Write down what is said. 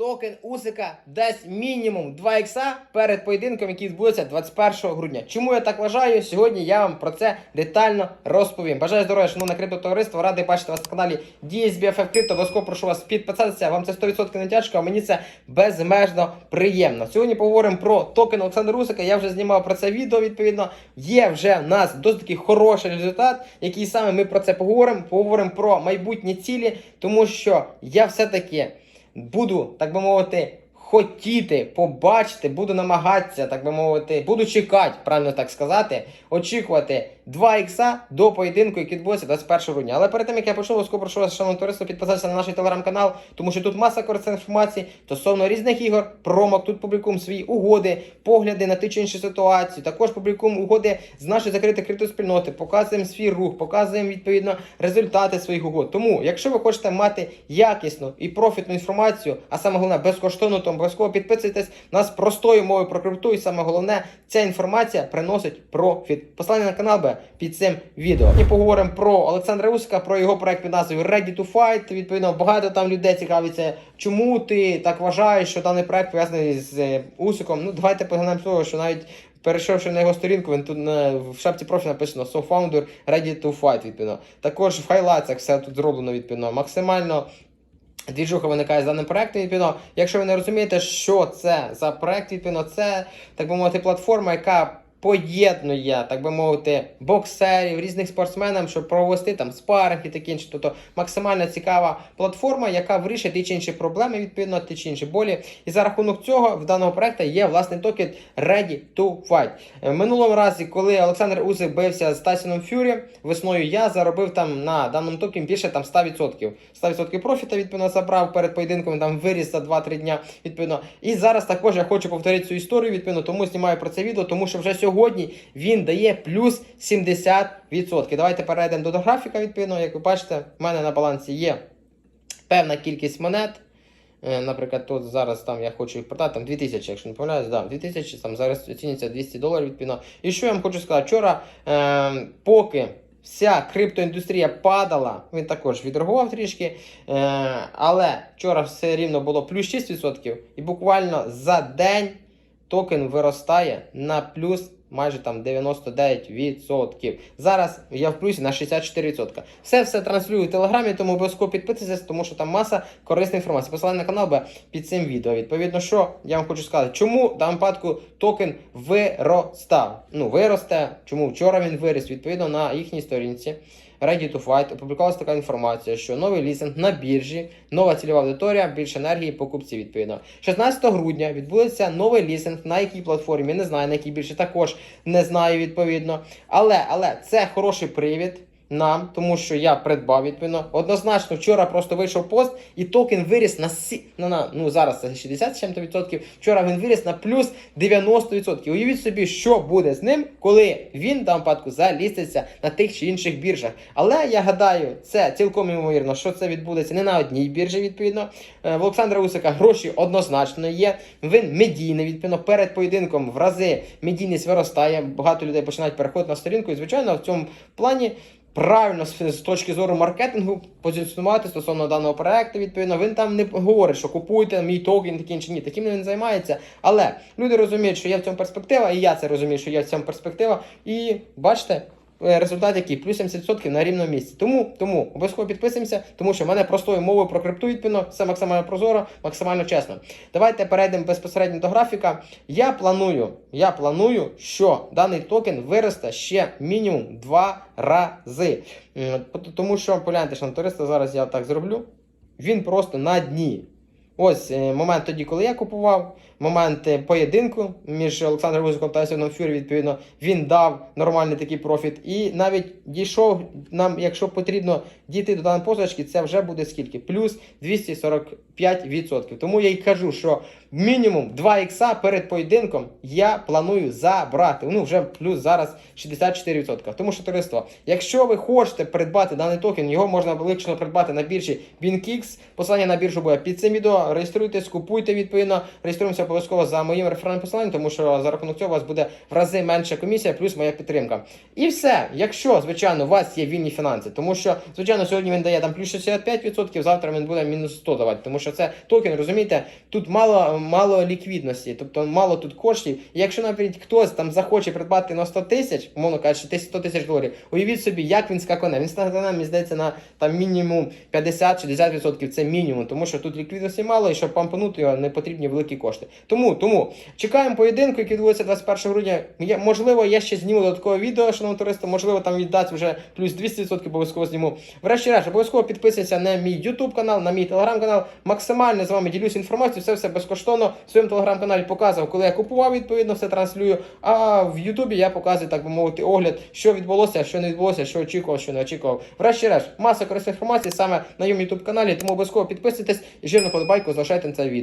токен Усика дасть мінімум 2 ікса перед поєдинком, який відбудеться 21 грудня. Чому я так вважаю? Сьогодні я вам про це детально розповім. Бажаю здоров'я, шановне криптотовариство. Радий бачити вас на каналі DSBFF Crypto. Обов'язково прошу вас підписатися. Вам це 100% не тяжко, а мені це безмежно приємно. Сьогодні поговоримо про токен Олександра Усика. Я вже знімав про це відео. Відповідно, є вже в нас досить такий хороший результат, який саме ми про це поговоримо. Поговоримо про майбутні цілі, тому що я все-таки буду, так би мовити, хотіти побачити, буду намагатися, так би мовити, буду чекати, правильно так сказати, очікувати 2 ікса до поєдинку, який відбудеться 21 грудня. Але перед тим як я почну, обов'язково прошу вас, шановне товариство, підписатися на наш телеграм-канал, тому що тут маса корисної інформації стосовно різних ігор, промок. Тут публікуємо свої угоди, погляди на ті чи інші ситуації. Також публікуємо угоди з нашої закритої криптоспільноти, показуємо свій рух, показуємо відповідно результати своїх угод. Тому, якщо ви хочете мати якісну і профітну інформацію, а саме головне безкоштовно, то обов'язково підписуйтесь нас простою мовою про крипту, і саме головне, ця інформація приносить профіт. Посилання на канал буде під цим відео. І поговоримо про Олександра Усика, про його проект під назвою Ready to Fight. Відповідно, багато там людей цікавиться, чому ти так вважаєш, що даний проект пов'язаний з е, Усиком. Ну, давайте поглянемо того, що навіть. Перейшовши на його сторінку, він тут на, в шапці профілю написано So Founder Ready to Fight, відповідно. Також в хайлайтсах все тут зроблено відповідно. Максимально Двіжуха виникає з даним проектом, відповідно. Якщо ви не розумієте, що це за проект, відповідно, це, так би мовити, платформа, яка поєднує, так би мовити, боксерів, різних спортсменів, щоб провести там спаринг і таке інше. Тобто максимально цікава платформа, яка вирішить ті чи інші проблеми, відповідно, ті чи інші болі. І за рахунок цього в даного проекту є власний токен Ready to Fight. Е, минулому разі, коли Олександр Усик бився з Тайсоном Фюрі, весною я заробив там на даному токені більше там 100%. 100% профіта, відповідно, забрав перед поєдинком, там виріс за 2-3 дня, відповідно. І зараз також я хочу повторити цю історію, відповідно, тому знімаю про це відео, тому що вже сьогодні він дає плюс 70%. Давайте перейдемо до графіка, відповідно, як ви бачите, в мене на балансі є певна кількість монет. Е, Наприклад, тут зараз там я хочу їх продати, там 2000, якщо не помиляюсь, да, 2000, там зараз оцінюється 200 доларів відповідно. І що я вам хочу сказати? Вчора, е, поки вся криптоіндустрія падала, він також відреагував трішки, е, але вчора все рівно було плюс 6%, і буквально за день токен виростає на плюс майже там 99%. Зараз я в плюсі на 64%. Все все транслюю в телеграмі, тому обов'язково підписуйтесь, тому що там маса корисної інформації. Посилання на канал буде під цим відео. Відповідно, що я вам хочу сказати, чому в даному випадку токен виростав. Ну, виросте, чому вчора він виріс, відповідно на їхній сторінці. Ready to Fight опублікувалася така інформація, що новий лізинг на біржі, нова цільова аудиторія, більше енергії, покупці відповідно. 16 грудня відбудеться новий лізинг, на якій платформі, не знаю, на якій більше також не знаю відповідно. Але, але це хороший привід. Нам, тому що я придбав відповідно. Однозначно, вчора просто вийшов пост, і токен виріс на сі... на, на ну зараз це 60 з чим-то відсотків. Вчора він виріс на плюс 90%. Уявіть собі, що буде з ним, коли він в даному випадку заліститься на тих чи інших біржах. Але я гадаю, це цілком ймовірно, що це відбудеться не на одній біржі. Відповідно, Е, в Олександра Усика гроші однозначно є. Він медійний, відповідно, перед поєдинком в рази медійність виростає. Багато людей починають переходити на сторінку. І звичайно, в цьому плані. Правильно з, точки зору маркетингу позиціонувати стосовно даного проекту, відповідно, він там не говорить, що купуйте мій токен, такі чи ні. Таким він займається. Але люди розуміють, що є в цьому перспектива, і я це розумію, що є в цьому перспектива. І бачите, результат який плюс 70% на рівному місці. Тому тому обов'язково підписуємося, тому що в мене простою мовою про крипту відповідно, все максимально прозоро, максимально чесно. Давайте перейдемо безпосередньо до графіка. Я планую, я планую, що даний токен виросте ще мінімум 2 рази. Тому що погляньте, що на туриста зараз я так зроблю. Він просто на дні. Ось е, момент тоді, коли я купував, момент е, поєдинку між Олександром Вузиком та Сьоном Фюрі, відповідно, він дав нормальний такий профіт. І навіть дійшов нам, якщо потрібно дійти до даної позначки, це вже буде скільки? Плюс 245%. Тому я й кажу, що мінімум 2 ікса перед поєдинком я планую забрати. Ну, вже плюс зараз 64%. Тому що товариство, якщо ви хочете придбати даний токен, його можна виключно придбати на біржі BinkX. Посилання на біржу буде під цим відео. реєструйтесь, купуйте відповідно, реєструємося обов'язково за моїм реферальним посиланням, тому що за рахунок цього у вас буде в рази менша комісія, плюс моя підтримка. І все, якщо, звичайно, у вас є вільні фінанси, тому що, звичайно, сьогодні він дає там плюс 65%, завтра він буде мінус 100 давати, тому що це токен, розумієте, тут мало, мало ліквідності, тобто мало тут коштів. І якщо, наприклад, хтось там захоче придбати на 100 тисяч, умовно кажучи, 100 тисяч доларів, уявіть собі, як він скакане. Він скакане, мені здається, на там мінімум 50-60%, це мінімум, тому що тут ліквідності мало, і щоб пампанути його, не потрібні великі кошти. Тому, тому чекаємо поєдинку, який відбудеться 21 грудня. Я, можливо, я ще зніму додаткове відео, шановне товариство, можливо, там віддасть вже плюс 200% обов'язково зніму. Врешті-решт, обов'язково підписуйся на мій YouTube канал, на мій телеграм канал. Максимально з вами ділюсь інформацією, все все безкоштовно. В своєму телеграм-каналі показував, коли я купував, відповідно, все транслюю. А в Ютубі я показую, так би мовити, огляд, що відбулося, що не відбулося, що очікував, що не очікував. Врешті-решт, маса корисної інформації саме на YouTube каналі, тому обов'язково підписуйтесь і жирну подобайку залишайте на це відео.